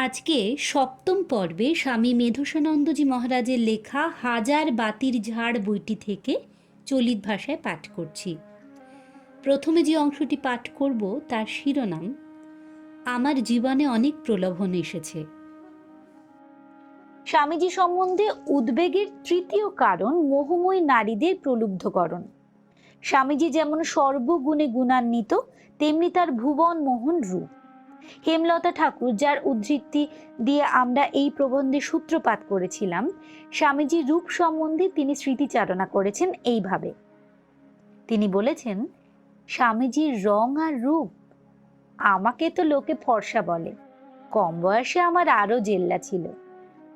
আজকে সপ্তম পর্বে স্বামী মেধসানন্দজি মহারাজের লেখা হাজার বাতির ঝাড় বইটি থেকে চলিত ভাষায় পাঠ করছি। প্রথমে যে অংশটি পাঠ করব, তার শিরোনাম, আমার জীবনে অনেক প্রলোভন এসেছে। স্বামীজি সম্বন্ধে উদ্বেগের তৃতীয় কারণ মোহময় নারীদের প্রলুব্ধকরণ। স্বামীজি যেমন সর্বগুণে গুণান্বিত, তেমনি তার ভুবন মোহন রূপ। হেমলতা ঠাকুর, যার উদ্ধৃতি দিয়ে আমরা এই প্রবন্ধে সূত্রপাত করেছিলাম, স্বামীজির রূপ সম্বন্ধে তিনি স্মৃতিচারণা করেছেন এইভাবে। তিনি বলেছেন, স্বামীজির রং আর রূপ আমাকে তো লোকে ফর্সা বলে। কম বয়সে আমার আরও জেল্লা ছিল।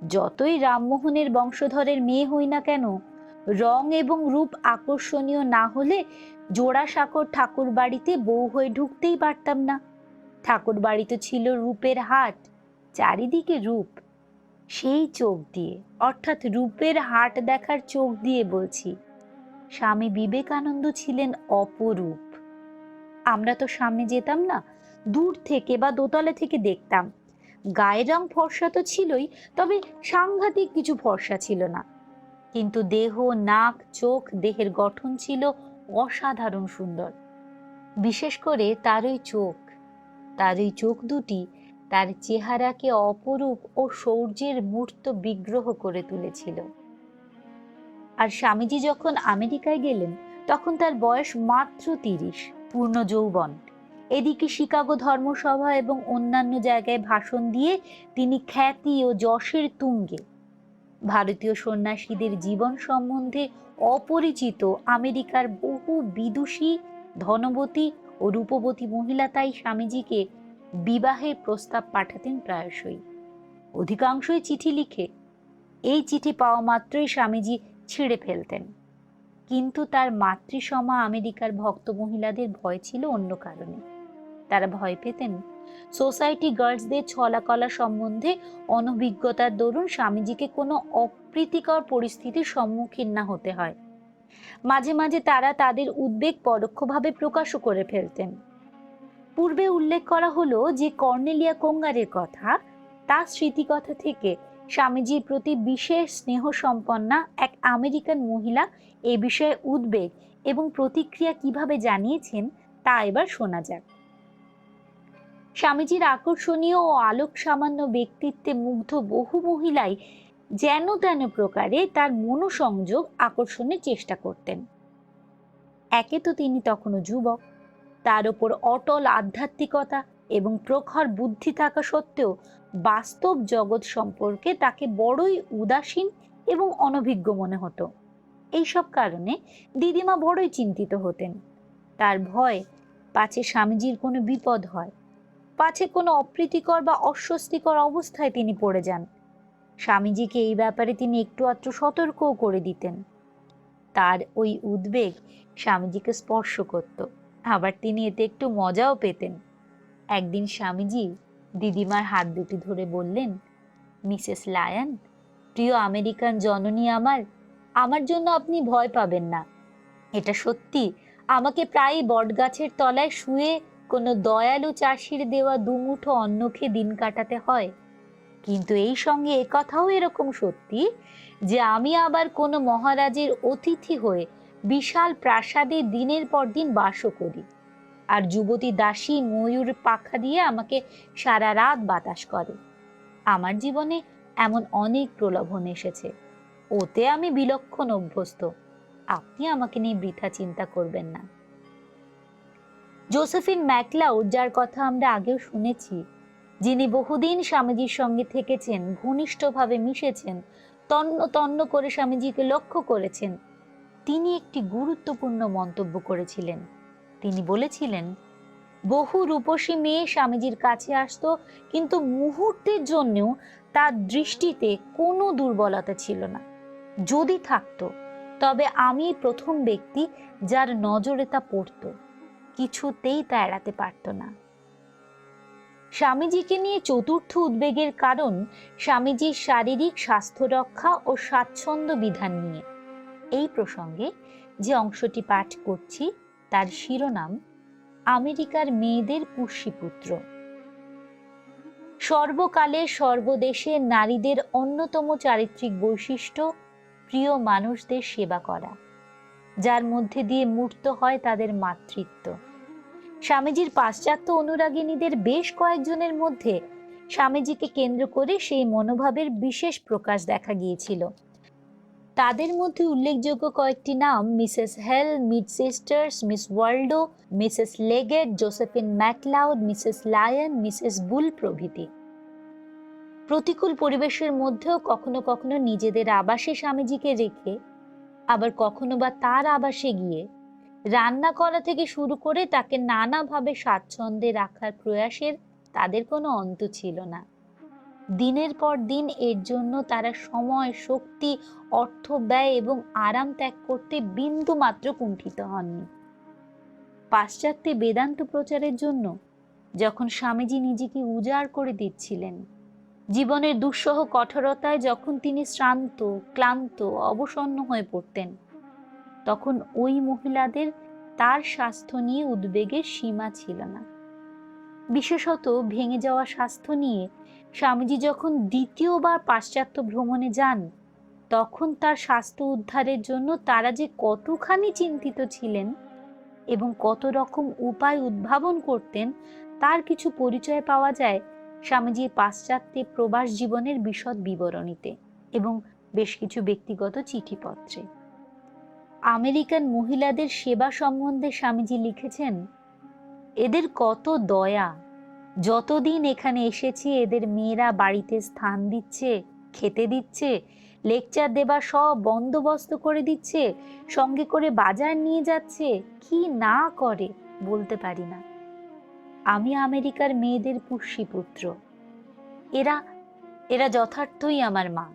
যতই রামমোহনের বংশধরের মেয়ে হই না কেন, রং এবং রূপ আকর্ষণীয় না হলে জোড়াসাঁকর ঠাকুর বাড়িতে বউ হয়ে ঢুকতেই পারতাম না। ঠাকুর বাড়িতে ছিল রূপের হাট, চারিদিকে রূপ। সেই চোখ দিয়ে, অর্থাৎ রূপের হাট দেখার চোখ দিয়ে বলছি, স্বামী বিবেকানন্দ ছিলেন অপরূপ। আমরা তো সামনে যেতাম না, দূর থেকে বা দোতলা থেকে দেখতাম। গায়ের রং ফর্সা তো ছিলই, তবে সাংঘাতিক কিছু ফর্সা ছিল না। কিন্তু দেহ, নাক, চোখ, দেহের গঠন ছিল অসাধারণ সুন্দর। বিশেষ করে তার ওই চোখ। তার ওই চোখ দুটি তার চেহারাকে অপরূপ ও শৌর্যের মূর্ত বিগ্রহ করে তুলেছিল। আর স্বামীজি যখন আমেরিকায় গেলেন, তখন তার বয়স মাত্র তিরিশ, পূর্ণ যৌবন। এদিকে শিকাগো ধর্মসভা এবং অন্যান্য জায়গায় ভাষণ দিয়ে তিনি খ্যাতি ও যশের তুঙ্গে। ভারতীয় সন্ন্যাসীদের জীবন সম্বন্ধে অপরিচিত আমেরিকার বহু বিদুষী, ধনবতী ও রূপবতী মহিলা তাই স্বামীজিকে বিবাহের প্রস্তাব পাঠাতেন প্রায়শই। অধিকাংশই চিঠি লিখে এই চিঠি পাওয়া মাত্রই স্বামীজি ছিঁড়ে ফেলতেন। কিন্তু তার মাতৃসমা আমেরিকার ভক্ত মহিলাদের ভয় ছিল অন্য কারণে। তারা ভয় পেতেন। সোসাইটি গার্লসদের ছলাকলা সম্বন্ধে অনভিজ্ঞতার দরুন স্বামীজিকে কোনো অপ্রীতিকর পরিস্থিতির সম্মুখীন না হতে হয়। মাঝে মাঝে তারা তাদের উদ্বেগ পরোক্ষভাবে প্রকাশও করে ফেলতেন। পূর্বে উল্লেখ করা হলো যে কর্নেলিয়া কোঙ্গারের কথা তার স্মৃতিকথা থেকে স্বামীজির প্রতি বিশেষ স্নেহ সম্পন্না এক আমেরিকান মহিলা এ বিষয়ে উদ্বেগ এবং প্রতিক্রিয়া কীভাবে জানিয়েছেন তা এবার শোনা যাক। স্বামীজির আকর্ষণীয় ও আলোক সামান্য ব্যক্তিত্বে মুগ্ধ বহু মহিলাই যেন তেন প্রকারে তার মনোসংযোগ আকর্ষণের চেষ্টা করতেন। একে তো তিনি তখনও যুবক। তার ওপর অটল আধ্যাত্মিকতা এবং প্রখর বুদ্ধি থাকা সত্ত্বেও বাস্তব জগৎ সম্পর্কে তাকে বড়ই উদাসীন এবং অনভিজ্ঞ মনে হতো। এইসব কারণে দিদিমা বড়ই চিন্তিত হতেন। তার ভয়, পাছে স্বামীজির কোনো বিপদ হয়, পাছে কোনো অপ্রীতিকর বা অস্বস্তিকর অবস্থায় তিনি পড়ে যান। স্বামীজিকে এই ব্যাপারে তিনি একটু আধটু সতর্কও করে দিতেন। তার ওই উদ্বেগ স্বামীজিকে স্পর্শ করত। আবার তিনি এতে একটু মজাও পেতেন। একদিন স্বামীজি দিদিমার হাত দুটি ধরে বললেন, মিসেস লায়ন, প্রিয় আমেরিকান জননী আমার আমার জন্য আপনি ভয় পাবেন না। এটা সত্যি, আমাকে প্রায় বটগাছের তলায় শুয়ে কোনো দয়ালু চাষির দেওয়া দুমুঠো অন্ন খেয়ে দিন কাটাতে হয়। কিন্তু এই সঙ্গে একথাও এরকম সত্যি যে আমি আবার কোনো মহারাজের অতিথি হয়ে বিশাল প্রাসাদে দিনের পর দিন বাসও করি। আর যুবতী দাসী ময়ূর পাখা দিয়ে আমাকে সারা রাত বাতাস করে। আমার জীবনে এমন অনেক প্রলোভন এসেছে। ওতে আমি বিলক্ষণ অভ্যস্ত। আপনি আমাকে নিয়ে বৃথা চিন্তা করবেন না। জোসেফিন ম্যাকলাউড, যার কথা আমরা আগেও শুনেছি যিনি বহুদিন স্বামীজির সঙ্গে থেকেছেন, ঘনিষ্ঠভাবে মিশেছেন, তন্ন তন্ন করে স্বামীজিকে লক্ষ্য করেছেন, তিনি একটি গুরুত্বপূর্ণ মন্তব্য করেছিলেন। তিনি বলেছিলেন, বহু রূপসী মেয়ে স্বামীজির কাছে আসতো, কিন্তু মুহূর্তের জন্যও তার দৃষ্টিতে কোনো দুর্বলতা ছিল না। যদি থাকতো, তবে আমি প্রথম ব্যক্তি যার নজরে তা পড়ত। কিছুতেই তা এড়াতে পারত না। স্বামীজিকে নিয়ে চতুর্থ উদ্বেগের কারণ স্বামীজির শারীরিক স্বাস্থ্য রক্ষা ও স্বাচ্ছন্দ্য বিধান নিয়ে। এই প্রসঙ্গে যে অংশটি পাঠ করছি, তার শিরোনাম, আমেরিকার মেয়েদের পুষ্যিপুত্র। সর্বকালে সর্বদেশে নারীদের অন্যতম চারিত্রিক বৈশিষ্ট্য প্রিয় মানুষদের সেবা করা, যার মধ্যে দিয়ে মূর্ত হয় তাদের মাতৃত্ব। স্বামীজির পাশ্চাত্য অনুরাগিনীদের বেশ কয়েকজনের মধ্যে স্বামীজিকে কেন্দ্র করে সেই মনোভাবের বিশেষ প্রকাশ দেখা গিয়েছিল। তাদের মধ্যে উল্লেখযোগ্য কয়েকটি নাম Mrs Hale, Mead sisters, Miss Waldo, Mrs Leggett, Josephine MacLeod, Mrs Lyon, Mrs Bull প্রভৃতি। প্রতিকূল পরিবেশের মধ্যেও কখনো কখনো নিজেদের আবাসে স্বামীজিকে রেখে, আবার কখনো বা তার আবাসে গিয়ে রান্না করা থেকে শুরু করে তাকে নানাভাবে স্বাচ্ছন্দ্যে রাখার প্রয়াসের তাদের কোনো অন্ত ছিল না। দিনের পর দিন এর জন্য তারা সময়, শক্তি, অর্থ ব্যয় এবং আরাম ত্যাগ করতে বিন্দু মাত্র কুণ্ঠিত হননি। পাশ্চাত্যে বেদান্ত প্রচারের জন্য যখন স্বামীজি নিজেকে উজাড় করে দিচ্ছিলেন, জীবনের দুঃসহ কঠোরতায় যখন তিনি শ্রান্ত, ক্লান্ত, অবসন্ন হয়ে পড়তেন তখন ওই মহিলাদের তার স্বাস্থ্য নিয়ে উদ্বেগের সীমা ছিল না। বিশেষত ভেঙে যাওয়া স্বাস্থ্য নিয়ে স্বামীজি যখন দ্বিতীয়বার পাশ্চাত্য ভ্রমণে যান, তখন তার স্বাস্থ্য উদ্ধারের জন্য তারা যে কতখানি চিন্তিত ছিলেন এবং কত রকম উপায় উদ্ভাবন করতেন, তার কিছু পরিচয় পাওয়া যায় স্বামীজির পাশ্চাত্যে প্রবাস জীবনের বিশদ বিবরণীতে এবং বেশ কিছু ব্যক্তিগত চিঠিপত্রে। আমেরিকান মহিলাদের সেবা সম্বন্ধে স্বামীজি লিখেছেন, এদের কত দয়া। যতদিন এখানে এসেছি, এদের মেয়েরা বাড়িতে স্থান দিচ্ছে, খেতে দিচ্ছে, লেকচার দেবার সব বন্দোবস্ত করে দিচ্ছে, সঙ্গে করে বাজার নিয়ে যাচ্ছে। কি না করে, বলতে পারি না। আমি আমেরিকার মেয়েদের পুষ্যি পুত্র এরা এরা যথার্থই আমার মা।